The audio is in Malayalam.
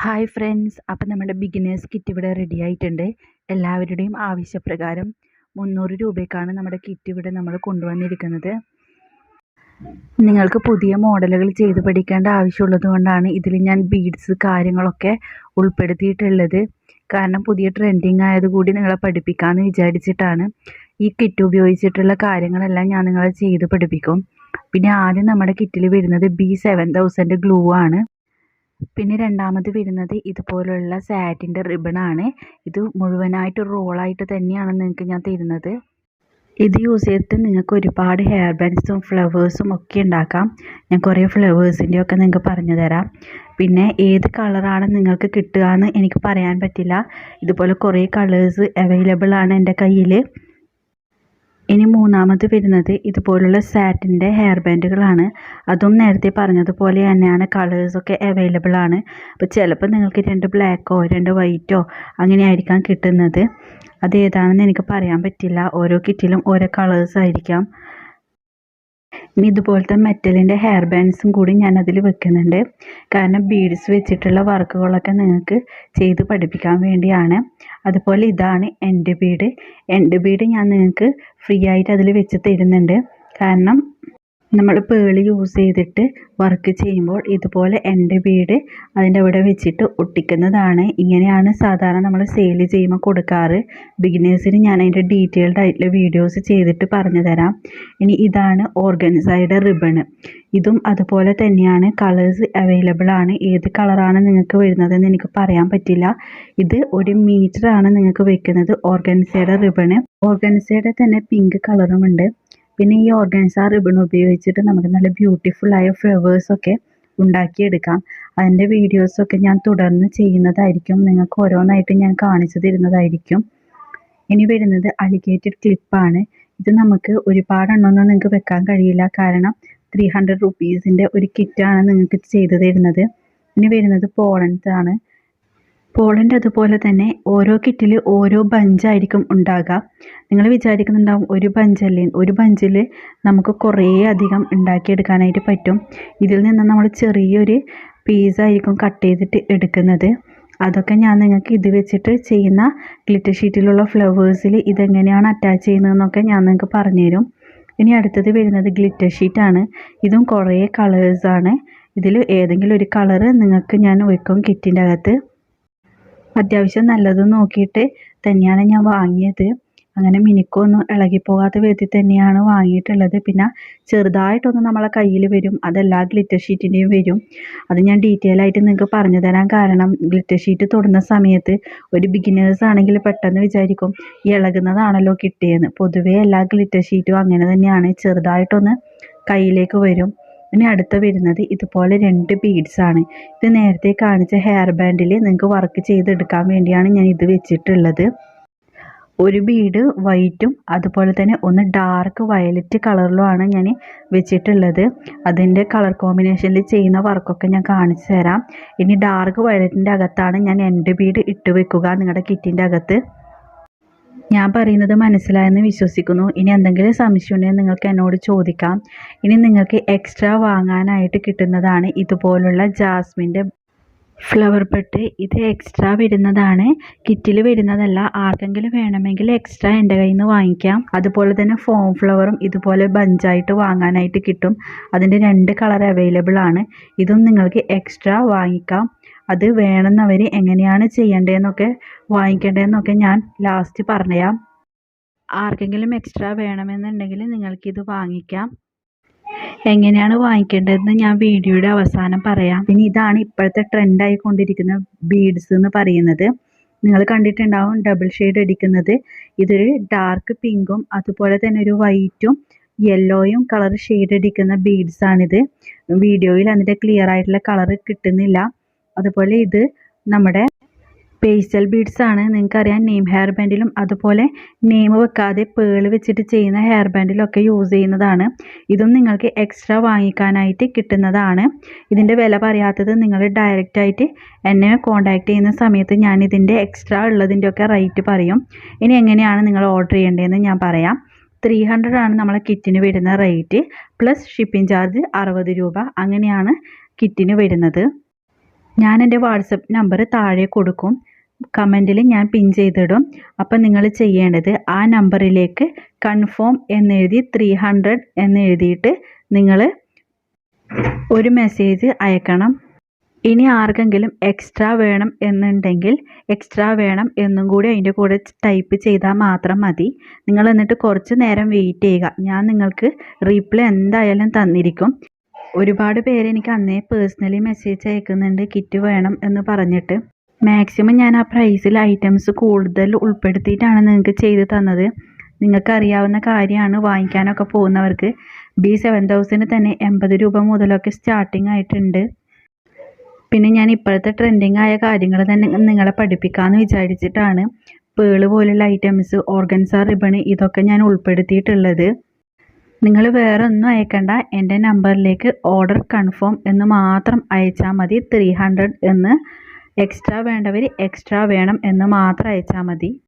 ഹായ് ഫ്രണ്ട്സ് അപ്പം നമ്മുടെ ബിഗിനേഴ്സ് കിറ്റ് ഇവിടെ റെഡി ആയിട്ടുണ്ട്. എല്ലാവരുടെയും ആവശ്യപ്രകാരം മുന്നൂറ് രൂപയ്ക്കാണ് നമ്മുടെ കിറ്റ് ഇവിടെ നമ്മൾ കൊണ്ടുവന്നിരിക്കുന്നത്. നിങ്ങൾക്ക് പുതിയ മോഡലുകൾ ചെയ്ത് പഠിക്കേണ്ട ആവശ്യമുള്ളത് കൊണ്ടാണ് ഇതിൽ ഞാൻ ബീഡ്സ് കാര്യങ്ങളൊക്കെ ഉൾപ്പെടുത്തിയിട്ടുള്ളത്. കാരണം പുതിയ ട്രെൻഡിങ് ആയതുകൂടി നിങ്ങളെ പഠിപ്പിക്കാമെന്ന് വിചാരിച്ചിട്ടാണ് ഈ കിറ്റ് ഉപയോഗിച്ചിട്ടുള്ള കാര്യങ്ങളെല്ലാം ഞാൻ നിങ്ങളെ ചെയ്ത് പഠിപ്പിക്കും. പിന്നെ ആദ്യം നമ്മുടെ കിറ്റിൽ വരുന്നത് ബി സെവൻ തൗസൻഡ് ഗ്ലൂ ആണ്. പിന്നെ രണ്ടാമത് വരുന്നത് ഇതുപോലുള്ള സാറ്റിന്റെ റിബണാണ്. ഇത് മുഴുവനായിട്ട് റോളായിട്ട് തന്നെയാണ് നിങ്ങൾക്ക് ഞാൻ തരുന്നത്. ഇത് യൂസ് ചെയ്തിട്ട് നിങ്ങൾക്ക് ഒരുപാട് ഹെയർ ബാൻഡ്സും ഫ്ലവേഴ്സും ഒക്കെ ഉണ്ടാക്കാം. ഞാൻ കുറേ ഫ്ലവേഴ്സിന്റെ ഒക്കെ നിങ്ങൾക്ക് പറഞ്ഞു തരാം. പിന്നെ ഏത് കളറാണ് നിങ്ങൾക്ക് കിട്ടുക എന്ന് എനിക്ക് പറയാൻ പറ്റില്ല. ഇതുപോലെ കുറേ കളേഴ്സ് അവൈലബിൾ ആണ് എന്റെ കയ്യിൽ. ഇനി മൂന്നാമത് വരുന്നത് ഇതുപോലുള്ള സാറ്റിന്റെ ഹെയർ ബാൻഡുകളാണ്. അതും നേരത്തെ പറഞ്ഞതുപോലെ തന്നെയാണ് കളേഴ്സൊക്കെ അവൈലബിൾ ആണ്. അപ്പോൾ ചിലപ്പോൾ നിങ്ങൾക്ക് രണ്ട് ബ്ലാക്കോ രണ്ട് വൈറ്റോ അങ്ങനെ ആയിരിക്കാം കിട്ടുന്നത്. അത് ഏതാണെന്ന് എനിക്ക് പറയാൻ പറ്റില്ല. ഓരോ കിറ്റിലും ഓരോ കളേഴ്സ് ആയിരിക്കാം. ഇനി ഇതുപോലത്തെ മെറ്റലിന്റെ ഹെയർ ബാൻഡ്സും കൂടി ഞാൻ വെക്കുന്നുണ്ട്. കാരണം ബീഡ്സ് വെച്ചിട്ടുള്ള വർക്കുകളൊക്കെ നിങ്ങൾക്ക് ചെയ്ത് പഠിപ്പിക്കാൻ വേണ്ടിയാണ്. അതുപോലെ ഇതാണ് എന്റെ ബീഡ് എന്റെ ബീഡ് ഞാൻ നിങ്ങൾക്ക് ഫ്രീ ആയിട്ട് അതിൽ വെച്ച് തരുന്നുണ്ട്. കാരണം നമ്മൾ പേൾ യൂസ് ചെയ്തിട്ട് വർക്ക് ചെയ്യുമ്പോൾ ഇതുപോലെ എന്റെ ബീഡ് അതിന്റെ അവിടെ വെച്ചിട്ട് ഒട്ടിക്കുന്നതാണ്. ഇങ്ങനെയാണ് സാധാരണ നമ്മൾ സെയിൽ ചെയ്യുമ്പോൾ കൊടുക്കാറ്. ബിഗിനേഴ്സിന് ഞാൻ അതിന്റെ ഡീറ്റെയിൽഡ് ആയിട്ടുള്ള വീഡിയോസ് ചെയ്തിട്ട് പറഞ്ഞു തരാം. ഇനി ഇതാണ് ഓർഗൻസൈഡ് റിബണ് ഇതും അതുപോലെ തന്നെയാണ് കളേഴ്സ് അവൈലബിൾ ആണ്. ഏത് കളറാണ് നിങ്ങൾക്ക് വരുന്നതെന്ന് എനിക്ക് പറയാൻ പറ്റില്ല. ഇത് ഒരു മീറ്ററാണ് നിങ്ങൾക്ക് വെക്കുന്നത് ഓർഗൻസൈഡ് റിബണ് ഓർഗൻസൈഡ് തന്നെ പിങ്ക് കളറുമുണ്ട് പിന്നെ ഈ ഓർഗൻസ റിബൺ ഉപയോഗിച്ചിട്ട് നമുക്ക് നല്ല ബ്യൂട്ടിഫുള്ളായ ഫ്ലവേഴ്സൊക്കെ ഉണ്ടാക്കിയെടുക്കാം. അതിന്റെ വീഡിയോസൊക്കെ ഞാൻ തുടർന്ന് ചെയ്യുന്നതായിരിക്കും. നിങ്ങൾക്ക് ഓരോന്നായിട്ട് ഞാൻ കാണിച്ചു തരുന്നതായിരിക്കും. ഇനി വരുന്നത് അലിഗേറ്റഡ് ക്ലിപ്പാണ് ഇത് നമുക്ക് ഒരുപാടെണ്ണമൊന്നും നിങ്ങൾക്ക് വെക്കാൻ കഴിയില്ല. കാരണം ത്രീ ഹൺഡ്രഡ് റുപ്പീസിന്റെ ഒരു കിറ്റാണ് നിങ്ങൾക്ക് ചെയ്തു തരുന്നത്. ഇനി വരുന്നത് പോളൻസ് ആണ്. പോളണ്ട് അതുപോലെ തന്നെ ഓരോ കിറ്റിൽ ഓരോ ബഞ്ചായിരിക്കും ഉണ്ടാകുക നിങ്ങൾ വിചാരിക്കുന്നുണ്ടാവും ഒരു ബഞ്ചല്ലേ? ഒരു ബഞ്ചിൽ നമുക്ക് കുറേ അധികം ഉണ്ടാക്കിയെടുക്കാനായിട്ട് പറ്റും. ഇതിൽ നിന്ന് നമ്മൾ ചെറിയൊരു പീസായിരിക്കും കട്ട് ചെയ്തിട്ട് എടുക്കുന്നത്. അതൊക്കെ ഞാൻ നിങ്ങൾക്ക് ഇത് വെച്ചിട്ട് ചെയ്യുന്ന ഗ്ലിറ്റർ ഷീറ്റിലുള്ള ഫ്ലവേഴ്സിൽ ഇതെങ്ങനെയാണ് അറ്റാച്ച് ചെയ്യുന്നതെന്നൊക്കെ ഞാൻ നിങ്ങൾക്ക് പറഞ്ഞുതരും. ഇനി അടുത്തത് വരുന്നത് ഗ്ലിറ്റർ ഷീറ്റാണ്. ഇതും കുറേ കളേഴ്സാണ്. ഇതിൽ ഏതെങ്കിലും ഒരു കളറ് നിങ്ങൾക്ക് ഞാൻ വെക്കും കിറ്റിന്റെ അകത്ത്. അത്യാവശ്യം നല്ലത് നോക്കിയിട്ട് തന്നെയാണ് ഞാൻ വാങ്ങിയത്. അങ്ങനെ മിനുക്കൊന്നും ഇളകിപ്പോകാത്ത വിധത്തിൽ തന്നെയാണ് വാങ്ങിയിട്ടുള്ളത്. പിന്നെ ചെറുതായിട്ടൊന്ന് നമ്മളെ കയ്യിൽ വരും. അതെല്ലാ ഗ്ലിറ്റർ ഷീറ്റിന്റെയും വരും. അത് ഞാൻ ഡീറ്റെയിൽ ആയിട്ട് നിങ്ങൾക്ക് പറഞ്ഞു തരാൻ കാരണം ഗ്ലിറ്റർ ഷീറ്റ് തൊടുന്ന സമയത്ത് ഒരു ബിഗിനേഴ്സ് ആണെങ്കിൽ പെട്ടെന്ന് വിചാരിക്കും ഇളകുന്നതാണല്ലോ കിട്ടിയെന്ന്. പൊതുവേ എല്ലാ ഗ്ലിറ്റർ ഷീറ്റും അങ്ങനെ തന്നെയാണ്. ചെറുതായിട്ടൊന്ന് കയ്യിലേക്ക് വരും. ഇനി അടുത്ത വരുന്നത് ഇതുപോലെ രണ്ട് ബീഡ്സ് ആണ്. ഇത് നേരത്തെ കാണിച്ച ഹെയർ ബാൻഡിൽ നിങ്ങൾക്ക് വർക്ക് ചെയ്തെടുക്കാൻ വേണ്ടിയാണ് ഞാൻ ഇത് വെച്ചിട്ടുള്ളത്. ഒരു ബീഡ് വൈറ്റും അതുപോലെ തന്നെ ഒന്ന് ഡാർക്ക് വയലറ്റ് കളറിലുമാണ് ഞാൻ വെച്ചിട്ടുള്ളത്. അതിന്റെ കളർ കോമ്പിനേഷനിൽ ചെയ്യുന്ന വർക്കൊക്കെ ഞാൻ കാണിച്ചു തരാം. ഇനി ഡാർക്ക് വയലറ്റിന്റെ അകത്താണ് ഞാൻ എന്റെ ബീഡ് ഇട്ട് വെക്കുക നിങ്ങളുടെ കിറ്റിന്റെ അകത്ത്. ഞാൻ പറയുന്നത് മനസ്സിലായെന്ന് വിശ്വസിക്കുന്നു. ഇനി എന്തെങ്കിലും സംശയം ഉണ്ടെങ്കിൽ നിങ്ങൾക്ക് എന്നോട് ചോദിക്കാം. ഇനി നിങ്ങൾക്ക് എക്സ്ട്രാ വാങ്ങാനായിട്ട് കിട്ടുന്നതാണ് ഇതുപോലുള്ള ജാസ്മിന്റെ ഫ്ലവർ പെട്ട് ഇത് എക്സ്ട്രാ വരുന്നതാണ്. കിറ്റിൽ വരുന്നതല്ല. ആർക്കെങ്കിലും വേണമെങ്കിൽ എക്സ്ട്രാ എന്റെ കയ്യിൽ നിന്ന് വാങ്ങിക്കാം. അതുപോലെ തന്നെ ഫോം ഫ്ലവറും ഇതുപോലെ ബഞ്ചായിട്ട് വാങ്ങാനായിട്ട് കിട്ടും. അതിന്റെ രണ്ട് കളർ അവൈലബിൾ ആണ്. ഇതും നിങ്ങൾക്ക് എക്സ്ട്രാ വാങ്ങിക്കാം. അത് വേണമെന്നവർ എങ്ങനെയാണ് ചെയ്യേണ്ടതെന്നൊക്കെ വാങ്ങിക്കേണ്ടതെന്നൊക്കെ ഞാൻ ലാസ്റ്റ് പറഞ്ഞുതരാം. ആർക്കെങ്കിലും എക്സ്ട്രാ വേണമെന്നുണ്ടെങ്കിൽ നിങ്ങൾക്കിത് വാങ്ങിക്കാം. എങ്ങനെയാണ് വാങ്ങിക്കേണ്ടതെന്ന് ഞാൻ വീഡിയോയുടെ അവസാനം പറയാം. പിന്നെ ഇതാണ് ഇപ്പോഴത്തെ ട്രെൻഡായി കൊണ്ടിരിക്കുന്ന ബീഡ്സ് എന്ന് പറയുന്നത്. നിങ്ങൾ കണ്ടിട്ടുണ്ടാവും ഡബിൾ ഷെയ്ഡ് അടിക്കുന്നത്. ഇതൊരു ഡാർക്ക് പിങ്കും അതുപോലെ തന്നെ ഒരു വൈറ്റും യെല്ലോയും കളർ ഷെയ്ഡ് അടിക്കുന്ന ബീഡ്സാണിത് വീഡിയോയിൽ അതിന്റെ ക്ലിയർ ആയിട്ടുള്ള കളർ കിട്ടുന്നില്ല. അതുപോലെ ഇത് നമ്മുടെ പേസ്റ്റൽ ബീഡ്സ് ആണ്. നിങ്ങൾക്കറിയാം നെയിം ഹെയർ ബാൻഡിലും അതുപോലെ നെയിം വെക്കാതെ പേൾ വെച്ചിട്ട് ചെയ്യുന്ന ഹെയർ ബാൻഡിലൊക്കെ യൂസ് ചെയ്യുന്നതാണ്. ഇതും നിങ്ങൾക്ക് എക്സ്ട്രാ വാങ്ങിക്കാനായിട്ട് കിട്ടുന്നതാണ്. ഇതിന്റെ വില പറയാത്തത് നിങ്ങൾ ഡയറക്റ്റായിട്ട് എന്നെ കോൺടാക്റ്റ് ചെയ്യുന്ന സമയത്ത് ഞാൻ ഇതിന്റെ എക്സ്ട്രാ ഉള്ളതിന്റെ ഒക്കെ റേറ്റ് പറയും. ഇനി എങ്ങനെയാണ് നിങ്ങൾ ഓർഡർ ചെയ്യേണ്ടതെന്ന് ഞാൻ പറയാം. ത്രീ ഹൺഡ്രഡ് ആണ് നമ്മളെ കിറ്റിന് വരുന്ന റേറ്റ് പ്ലസ് ഷിപ്പിംഗ് ചാർജ് അറുപത് രൂപ. അങ്ങനെയാണ് കിറ്റിന് വരുന്നത്. ഞാൻ എന്റെ വാട്സപ്പ് നമ്പർ താഴെ കൊടുക്കും. കമന്റിൽ ഞാൻ പിൻ ചെയ്തിടും. അപ്പം നിങ്ങൾ ചെയ്യേണ്ടത് ആ നമ്പറിലേക്ക് കൺഫേം എന്നെഴുതി ത്രീ ഹൺഡ്രഡ് എന്നെഴുതിയിട്ട് നിങ്ങൾ ഒരു മെസ്സേജ് അയക്കണം. ഇനി ആർക്കെങ്കിലും എക്സ്ട്രാ വേണം എന്നുണ്ടെങ്കിൽ എക്സ്ട്രാ വേണം എന്നും കൂടി അതിന്റെ കൂടെ ടൈപ്പ് ചെയ്താൽ മാത്രം മതി. നിങ്ങൾ എന്നിട്ട് കുറച്ച് നേരം വെയിറ്റ് ചെയ്യുക. ഞാൻ നിങ്ങൾക്ക് റീപ്ലൈ എന്തായാലും തന്നിരിക്കും. ഒരുപാട് പേര് എനിക്ക് അന്നേ പേഴ്സണലി മെസ്സേജ് അയക്കുന്നുണ്ട് കിറ്റ് വേണം എന്ന് പറഞ്ഞിട്ട്. മാക്സിമം ഞാൻ ആ പ്രൈസിൽ ഐറ്റംസ് കൂടുതൽ ഉൾപ്പെടുത്തിയിട്ടാണ് നിങ്ങൾക്ക് ചെയ്ത് തന്നത്. നിങ്ങൾക്ക് അറിയാവുന്ന കാര്യമാണ് വാങ്ങിക്കാനൊക്കെ പോകുന്നവർക്ക്. ബി സെവൻ തൗസൻഡ് തന്നെ എൺപത് രൂപ മുതലൊക്കെ സ്റ്റാർട്ടിംഗ് ആയിട്ടുണ്ട്. പിന്നെ ഞാൻ ഇപ്പോഴത്തെ ട്രെൻഡിങ് ആയ കാര്യങ്ങൾ തന്നെ നിങ്ങളെ പഠിപ്പിക്കാമെന്ന് വിചാരിച്ചിട്ടാണ്. പേൾ പോലുള്ള ഐറ്റംസ് ഓർഗൻസ റിബണ് ഇതൊക്കെ ഞാൻ ഉൾപ്പെടുത്തിയിട്ടുള്ളത്. നിങ്ങൾ വേറെ ഒന്നും അയക്കണ്ട. എന്റെ നമ്പറിലേക്ക് ഓർഡർ കൺഫേം എന്ന് മാത്രം അയച്ചാൽ മതി. ത്രീ ഹൺഡ്രഡ് എന്ന് എക്സ്ട്രാ വേണ്ടവർ എക്സ്ട്രാ വേണം എന്ന് മാത്രം അയച്ചാൽ മതി.